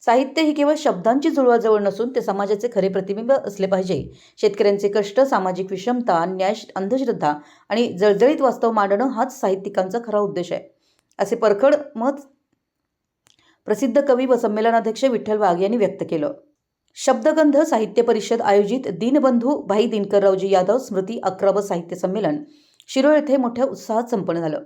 साहित्य ही केवळ शब्दांची जुळवाजवळ नसून ते समाजाचे खरे प्रतिबिंब असले पाहिजे. शेतकऱ्यांचे कष्ट सामाजिक विषमता न्याय अंधश्रद्धा आणि जळजळीत वास्तव मांडणं हाच साहित्यिकांचा खरा उद्देश आहे. असे परखड मत प्रसिद्ध कवी व संमेलनाध्यक्ष विठ्ठल वाघ यांनी व्यक्त केलं. शब्दगंध साहित्य परिषद आयोजित दीनबंधू भाई दिनकररावजी यादव स्मृती अकरावं साहित्य संमेलन शिरोळ येथे मोठ्या उत्साहात संपन्न झालं.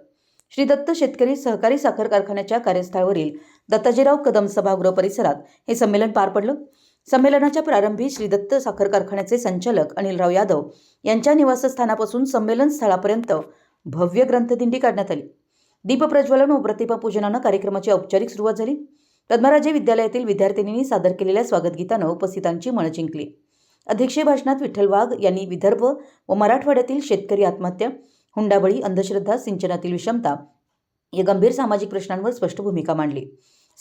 श्री दत्त शेतकरी सहकारी साखर कारखान्याच्या कार्यस्थळावरील दत्ताजीराव कदम सभागृह परिसरात हे संमेलन पार पडलं. संमेलनाच्या प्रारंभी श्री दत्त साखर कारखान्याचे संचालक अनिलराव यादव यांच्या निवासस्थानापासून संमेलन स्थळापर्यंत भव्य ग्रंथदिंडी काढण्यात आली. दीपप्रज्वलन व प्रतिमापूजनानं कार्यक्रमाची औपचारिक सुरुवात झाली. पद्मराजे विद्यालयातील विद्यार्थिनींनी सादर केलेल्या स्वागतगीतानं उपस्थितांची मनं जिंकली. अध्यक्षीय भाषणात विठ्ठल वाघ यांनी विदर्भ व मराठवाड्यातील शेतकरी आत्महत्या हुंडाबळी अंधश्रद्धा सिंचनातील विषमता या गंभीर सामाजिक प्रश्नांवर स्पष्ट भूमिका मांडली.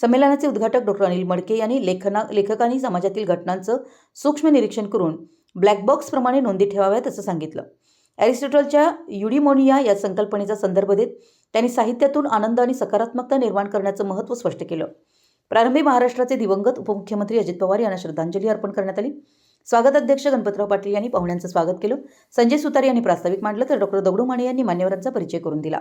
संमेलनाचे उद्घाटक डॉक्टर अनिल मडके यांनी लेखना लेखकांनी समाजातील घटनांचं सूक्ष्म निरीक्षण करून ब्लॅक बॉक्सप्रमाणे नोंदी ठेवाव्यात असं सांगितलं. ॲरिस्टॉटलच्या युडिमोनिया या संकल्पनेचा संदर्भ देत त्यांनी साहित्यातून आनंद आणि सकारात्मकता निर्माण करण्याचं महत्त्व स्पष्ट केलं. प्रारंभी महाराष्ट्राचे दिवंगत उपमुख्यमंत्री अजित पवार यांना श्रद्धांजली अर्पण करण्यात आली. स्वागत अध्यक्ष गणपतराव पाटील यांनी पाहुण्यांचं स्वागत केलं. संजय सुतार यांनी प्रास्ताविक मांडलं तर डॉक्टर दगडू माने यांनी मान्यवरांचा परिचय करून दिला.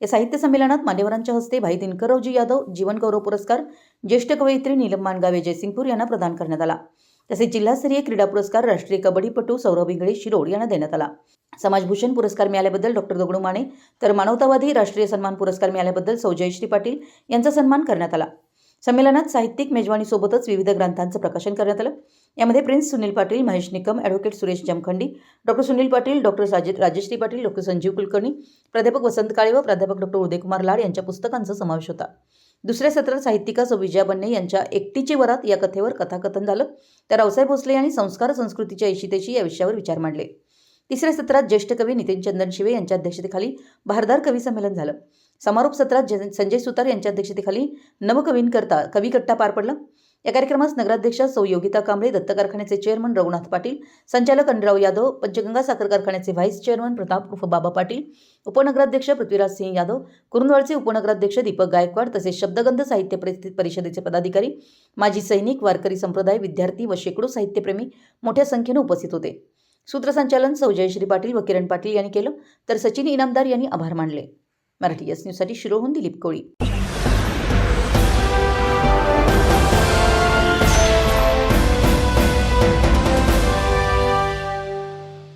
या साहित्य संमेलनात मान्यवरांच्या हस्ते भाई दिनकररावजी यादव जीवन गौरव पुरस्कार ज्येष्ठ कवयित्री नीलम मानगावे जयसिंगपूर यांना प्रदान करण्यात आला. तसेच जिल्हास्तरीय क्रीडा पुरस्कार राष्ट्रीय कबड्डीपटू सौरभ इंगळे शिरोड यांना देण्यात आला. समाजभूषण पुरस्कार मिळाल्याबद्दल डॉक्टर दगडू माने तर मानवतावादी राष्ट्रीय सन्मान पुरस्कार मिळाल्याबद्दल सौ जयश्री पाटील यांचा सन्मान करण्यात आला. संमेलनात साहित्यिक मेजवानीसोबतच विविध ग्रंथांचं प्रकाशन करण्यात आलं. यामध्ये prince Sunil Patil Mahesh Nikam advocate Suresh Jamkhandi doctor Sunil Patil doctor Rajesh Rajeshree Patil doctor Sanjeev Kulkarni प्राध्यापक वसंत काळे व प्राध्यापक डॉक्टर उदयकुमार लाड यांच्या पुस्तकांचा समावेश होता. दुसऱ्या सत्रात साहित्यिका सौ. विजया बन्ने यांच्या एकटीची वरात या कथेवर कथाकथन झालं. तर रावसाहेब भोसले यांनी संस्कार संस्कृतीच्या ऐशितेशी या विषयावर विचार मांडले. तिसऱ्या सत्रात ज्येष्ठ कवी नितीन चंदन शिवे यांच्या अध्यक्षतेखाली भारदार कवी संमेलन झालं. समारोप सत्रात जन- संजय सुतार यांच्या अध्यक्षतेखाली नवकवींकरता कविकट्टा पार पडला. या कार्यक्रमास नगराध्यक्ष सौ योगिता कांबळे दत्त कारखान्याचे चेअरमन रघुनाथ पाटील संचालक अंडराव यादव पंचगंगा साखर कारखान्याचे व्हाईस चेअरमन प्रताप उर्फ बाबा पाटील उपनगराध्यक्ष पृथ्वीराज सिंह यादव कुरुंदवाडचे उपनगराध्यक्ष दीपक गायकवाड तसेच शब्दगंध साहित्य परिस्थिती परिषदेचे पदाधिकारी माजी सैनिक वारकरी संप्रदाय विद्यार्थी व शेकडो साहित्यप्रेमी मोठ्या संख्येनं उपस्थित होते. सूत्रसंचालन सौ जयश्री पाटील व किरण पाटील यांनी केलं तर सचिन इनामदार यांनी आभार मानले. मराठी एस न्यूजसाठी शिरोहून दिलीप कोळी.